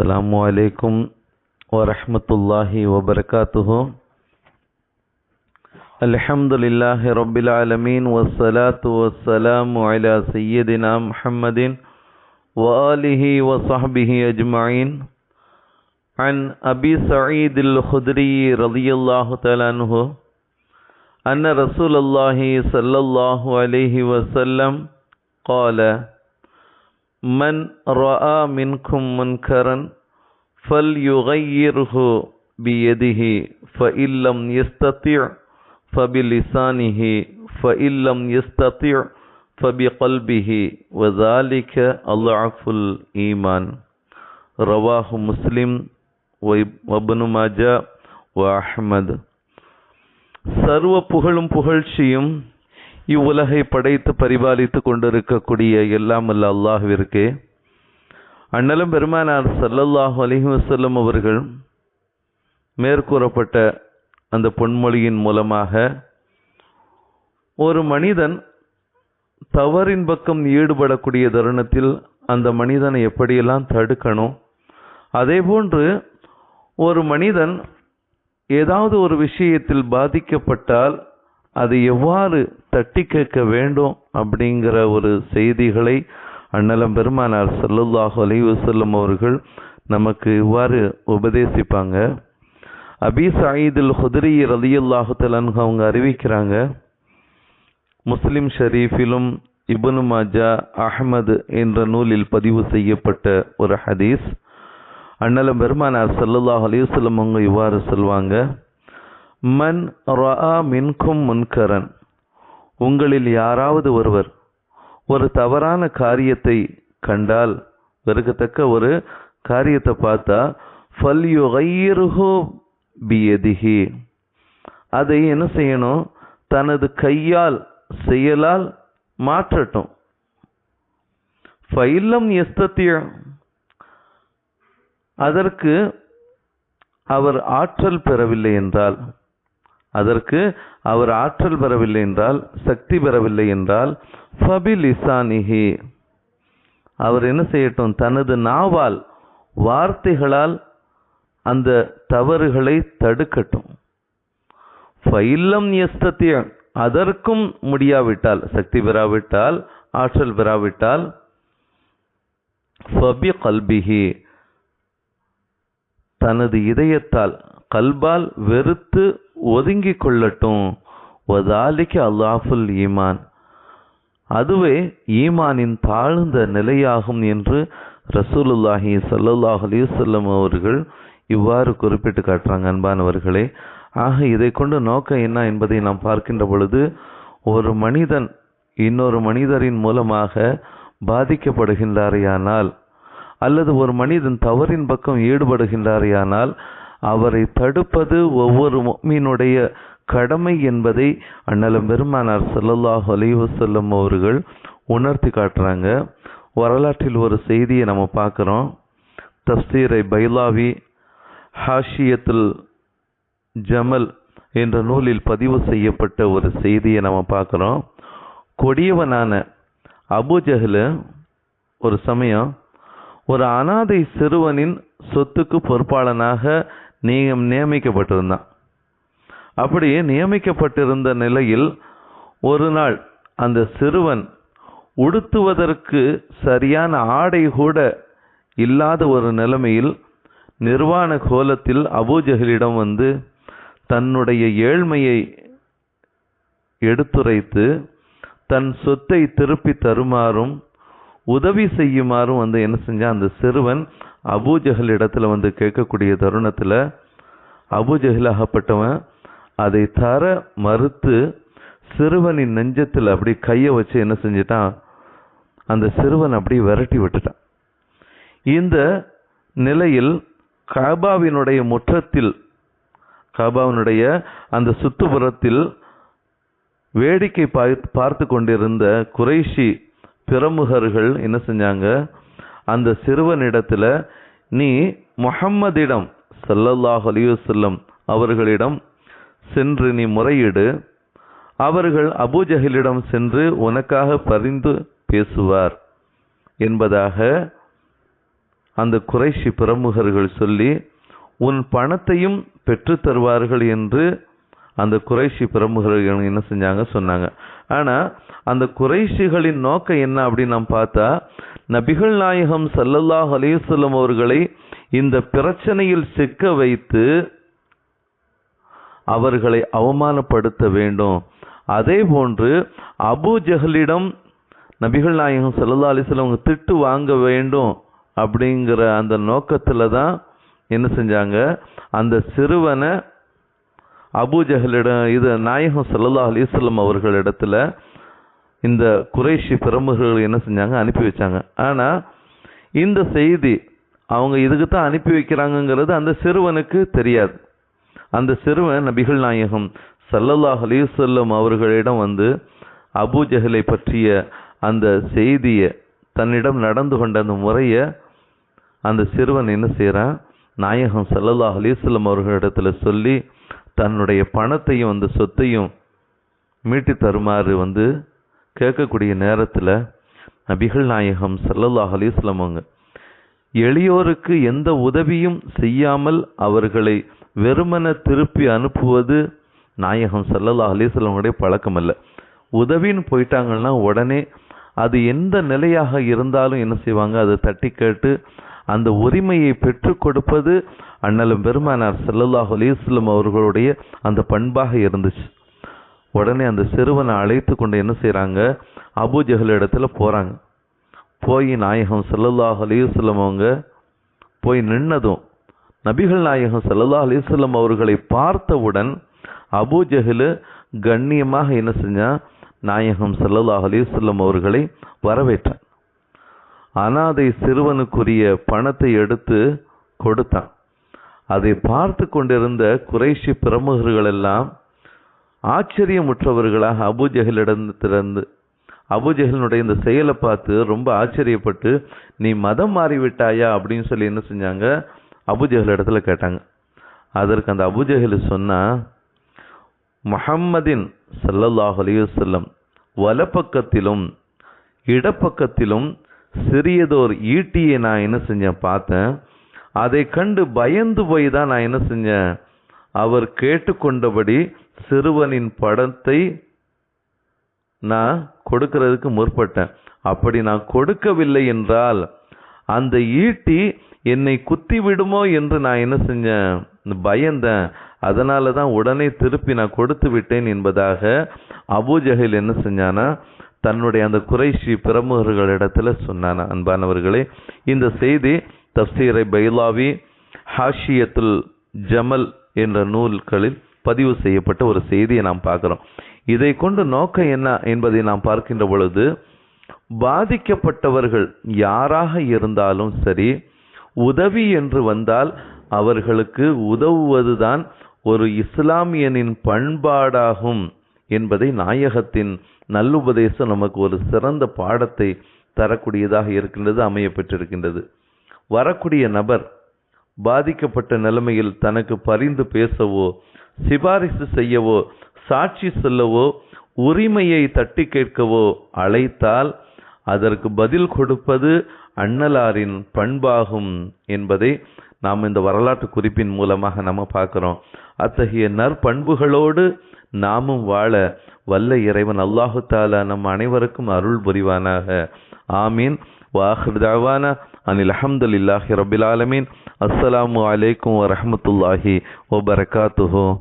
السلام عليكم ورحمة الله وبركاته. الحمد لله رب العالمين والصلاة والسلام على سيدنا محمد وآله وصحبه أجمعين. عن أبي سعيد الخدري رضي الله تعالى عنه أن رسول الله صلى الله عليه وسلم قال من رأى منكم منكرا فليغيره بيده فإن لم يستطع فبلسانه فإن لم يستطع فبقلبه وذلك أضعف الإيمان رواه مسلم وابن ماجه وأحمد சர்வ புகழும் புகழ்ச்சியும் இவ்வுலகை படைத்து பரிபாலித்து கொண்டிருக்கக்கூடிய எல்லாம் அல்ல அல்லாஹுவிற்கே. அண்ணலும் பெருமானார் சல்லல்லாஹு அலிஹி வசல்லம் அவர்கள் மேற்கூறப்பட்ட அந்த பொன்மொழியின் மூலமாக ஒரு மனிதன் தவறின் பக்கம் ஈடுபடக்கூடிய தருணத்தில் அந்த மனிதனை எப்படியெல்லாம் தடுக்கணும்? அதேபோன்று ஒரு மனிதன் ஏதாவது ஒரு விஷயத்தில் பாதிக்கப்பட்டால் அது எவ்வாறு தட்டி கேட்க வேண்டும் அப்படிங்கிற ஒரு செய்திகளை அண்ணலம் பெருமானார் சல்லுல்லாஹ் அலிவசல்லம் அவர்கள் நமக்கு இவ்வாறு உபதேசிப்பாங்க. அபி சாயிதுல் ஹுதிரி ரலியல்லாஹு தலன்ஹு அவங்க அறிவிக்கிறாங்க முஸ்லிம் ஷரீஃபிலும் இபுனு மாஜா அஹமது என்ற நூலில் பதிவு செய்யப்பட்ட ஒரு ஹதீஸ். அண்ணலம் பெருமானார் சல்லுல்லாஹ் அலிவசல்லம் அவங்க இவ்வாறு சொல்வாங்க மன் ரா மின்கும் முன்கரன். உங்களில் யாராவது ஒருவர் ஒரு தவறான காரியத்தை கண்டால் வெறுக்கத்தக்க ஒரு காரியத்தை பார்த்தா ஃபல்யுகையிருஹோ பியதிஹி. அதை என்ன செய்யணும்? தனது கையால் செயலால் மாற்றட்டும். ஃபைலம் எஸ்தத்திய அதற்கு அவர் ஆற்றல் பெறவில்லை என்றால் அதற்கு அவர் ஆற்றல் பெறவில்லை என்றால் சக்தி பெறவில்லை என்றால் ஃபபில் இசானிஹி அவர் என்ன செய்யட்டும்? தனது நாவால் வார்த்தைகளால் அந்த தவறுகளை தடுக்கட்டும். ஃபைல்லம் எஸ்தத்திய அதற்கும் முடியாவிட்டால் சக்தி பெறாவிட்டால் ஆற்றல் பெறாவிட்டால் ஃபபி கல்பிஹி தனது இதயத்தால் கல்பால் வெறுத்து ஒதுங்கிக் கொள்ளட்டும் ஒதாலிக்கு அல்லாஃபுல் ஈமான். அதுவே ஈமானின் தாழ்ந்த நிலையாகும் என்று ரசூலுல்லாஹி சல்லுல்லாஹ் அலிசல்லம் அவர்கள் இவ்வாறு குறிப்பிட்டு காட்டுறாங்க அன்பானவர்களே. ஆக இதை கொண்டு நோக்கம் என்ன என்பதை நாம் பார்க்கின்ற பொழுது ஒரு மனிதன் இன்னொரு மனிதரின் மூலமாக பாதிக்கப்படுகின்றாரையானால் அல்லது ஒரு மனிதன் தவறின் பக்கம் ஈடுபடுகின்றாரையானால் அவரை தடுப்பது ஒவ்வொரு மீனுடைய கடமை என்பதை அண்ணலம் பெருமானார் சல்லல்லாஹ் அலைவசல்லம் அவர்கள் உணர்த்தி காட்டுறாங்க. வரலாற்றில் ஒரு செய்தியை நம்ம பார்க்குறோம். தப்சீரை பைலாவி ஹாஷியத்துல் ஜமல் என்ற நூலில் பதிவு செய்யப்பட்ட ஒரு செய்தியை நம்ம பார்க்குறோம். கொடியவனான அபுஜஹில் ஒரு சமயம் ஒரு அனாதை சிறுவனின் சொத்துக்கு பொறுப்பாளனாக நியம் நியமிக்கப்பட்டிருந்தான். அப்படி நியமிக்கப்பட்டிருந்த நிலையில் ஒரு நாள் அந்த சிறுவன் உடுத்துவதற்கு சரியான ஆடை கூட இல்லாத ஒரு நிலைமையில் நிர்வாண கோலத்தில் அபூஜஹலிடம் வந்து தன்னுடைய ஏழ்மையை எடுத்துரைத்து தன் சொத்தை திருப்பி தருமாறும் உதவி செய்யுமாறும் வந்து என்ன செஞ்சான். அந்த சிறுவன் அபூஜஹல் இடத்துல வந்து கேட்கக்கூடிய தருணத்தில் அபூஜஹல் ஆகப்பட்டவன் அதை தர மறுத்து சிறுவனின் நெஞ்சத்தில் அப்படி கையை வச்சு என்ன செஞ்சிட்டான்? அந்த சிறுவன் அப்படி விரட்டி விட்டுட்டான். இந்த நிலையில் காபாவினுடைய முற்றத்தில் காபாவினுடைய அந்த சுத்துப்புறத்தில் வேடிக்கை பார்த்து கொண்டிருந்த குறைஷி பிரமுகர்கள் என்ன செஞ்சாங்க? அந்த சிறுவனிடத்துல நீ முஹம்மதிடம் சல்லல்லாஹ் அலிவசல்லம் அவர்களிடம் சென்று நீ முறையிடு. அவர்கள் அபூஜஹிலிடம் சென்று உனக்காக பரிந்து பேசுவார். என்பதாக அந்த குறைஷி பிரமுகர்கள் சொல்லி உன் பணத்தையும் பெற்று தருவார்கள் என்று அந்த குறைஷி பிரமுகர்கள் என்ன செஞ்சாங்க? சொன்னாங்க. ஆனால் அந்த குறைஷிகளின் நோக்கம் என்ன அப்படின்னு நாம் பார்த்தா நபிகள் நாயகம் சல்லல்லாஹ் அலைஹி அவர்களை இந்த பிரச்சனையில் சிக்க வைத்து அவர்களை அவமானப்படுத்த வேண்டும். அதே போன்று அபூ ஜஹலிடம் நபிகள் நாயகம் சல்லா அலைஹி அவங்க திட்டு வாங்க வேண்டும் அப்படிங்கிற அந்த நோக்கத்தில் தான் என்ன செஞ்சாங்க? அந்த சிறுவனை அபூஜஹலிடம் இது நாயகம் ஸல்லல்லாஹு அலிஸ்லம் அவர்கள் அவர்களிடத்துல இந்த குறைஷி பிரமுகர்கள் என்ன செஞ்சாங்க? அனுப்பி வச்சாங்க. ஆனால் இந்த செய்தி அவங்க இதுக்கு தான் அனுப்பி வைக்கிறாங்கங்கிறது அந்த சிறுவனுக்கு தெரியாது. அந்த சிறுவன் நபிகள் நாயகம் ஸல்லல்லாஹு அலிசல்லம் அவர்களிடம் வந்து அபூஜஹலை பற்றிய அந்த செய்தியை தன்னிடம் நடந்து கொண்ட அந்த முறையை அந்த சிறுவன் என்ன செய்கிறான் நாயகம் ஸல்லல்லாஹு அலைஹி அவர்களிடத்தில் சொல்லி தன்னுடைய பணத்தையும் அந்த சொத்தையும் மீட்டி தருமாறு வந்து கேட்கக்கூடிய நேரத்தில் நபிகள் நாயகம் சல்லல்லாஹ் அலைஹி அவங்க எளியோருக்கு எந்த உதவியும் செய்யாமல் அவர்களை வெறுமன திருப்பி அனுப்புவது நாயகம் ஸல்லல்லாஹு அலைஹி பழக்கம் அல்ல. உதவின்னு போயிட்டாங்கன்னா உடனே அது எந்த நிலையாக இருந்தாலும் என்ன செய்வாங்க? அதை தட்டி கேட்டு அந்த உரிமையை பெற்றுக் கொடுப்பது அண்ணலும் பெருமானார் செல்லல்லாஹ் அலிஸ்லம் அவர்களுடைய அந்த பண்பாக இருந்துச்சு. உடனே அந்த சிறுவனை அழைத்து கொண்டு என்ன செய்கிறாங்க அபூஜஹல் இடத்துல போகிறாங்க போய் நாயகம் செல்லல்லாஹ் அலிஸ்லம் அவங்க போய் நின்னதும் நபிகள் நாயகம் ஸல்லல்லாஹு அலிஸ்லம் அவர்களை பார்த்தவுடன் அபூஜஹல் கண்ணியமாக என்ன செஞ்சால் நாயகம் ஸல்லல்லாஹு அலிஸ்லம் அவர்களை வரவேற்றான். அனாதை சிறுவனுக்குரிய பணத்தை எடுத்து கொடுத்தான். அதை பார்த்து கொண்டிருந்த குறைஷி பிரமுகர்கள் எல்லாம் ஆச்சரியமுற்றவர்களாக அபுஜகலிடத்திலிருந்து அபுஜகலினுடைய இந்த செயலை பார்த்து ரொம்ப ஆச்சரியப்பட்டு நீ மதம் மாறிவிட்டாயா? அப்படின்னு சொல்லி என்ன செஞ்சாங்க? அபுஜகல் இடத்துல கேட்டாங்க. அதற்கு அந்த அபுஜகல் சொன்னால் முஹம்மதின் சல்லல்லாஹ் அலைஹி வலப்பக்கத்திலும் இடப்பக்கத்திலும் சிறியதோர் ஈட்டியை நான் என்ன செஞ்சேன் பார்த்தேன். அதை கண்டு பயந்து போய் தான் நான் என்ன செஞ்சேன். அவர் கேட்டுக்கொண்டபடி சிறுவனின் படத்தை நான் கொடுக்கிறதுக்கு முற்பட்டேன். அப்படி நான் கொடுக்கவில்லை என்றால் அந்த ஈட்டி என்னை குத்தி விடுமோ என்று நான் என்ன செஞ்சேன்? பயந்தேன். அதனால தான் உடனே திருப்பி நான் கொடுத்து விட்டேன் என்பதாக அபூஜஹில் என்ன செஞ்சானா தன்னுடைய அந்த குறைஷி பிரமுகர்களிடத்தில் சொன்னான். அன்பானவர்களே இந்த செய்தி தப்சீரை பைலாவி ஹாஷியத்துல் ஜமல் என்ற நூல்களில் பதிவு செய்யப்பட்ட ஒரு செய்தியை நாம் பார்க்குறோம். இதை கொண்டு நோக்கம் என்ன என்பதை நாம் பார்க்கின்ற பொழுது பாதிக்கப்பட்டவர்கள் யாராக இருந்தாலும் சரி உதவி என்று வந்தால் அவர்களுக்கு உதவுவதுதான் ஒரு இஸ்லாமியனின் பண்பாடாகும் என்பதை நாயகத்தின் நல்லுபதேசம் நமக்கு ஒரு சிறந்த பாடத்தை தரக்கூடியதாக இருக்கின்றது அமைய பெற்றிருக்கின்றது. வரக்கூடிய நபர் பாதிக்கப்பட்ட நிலைமையில் தனக்கு பரிந்து பேசவோ சிபாரிசு செய்யவோ சாட்சி சொல்லவோ உரிமையை தட்டி கேட்கவோ அழைத்தால் அதற்கு பதில் கொடுப்பது அண்ணலாரின் பண்பாகும் என்பதை நாம் இந்த வரலாற்று குறிப்பின் மூலமாக நம்ம பார்க்குறோம். அத்தகைய நற்பண்புகளோடு நாமும் வாழ வல்ல இறைவன் அல்லாஹு தாலா நம் அனைவருக்கும் அருள் புரிவானாக. ஆமீன். வாஹிர்தாவான அனில் அஹமதுல்லாஹி ரபில் ஆலமீன். அஸ்ஸலாமு அலைக்கும் ஓ வபரகாத்துஹு.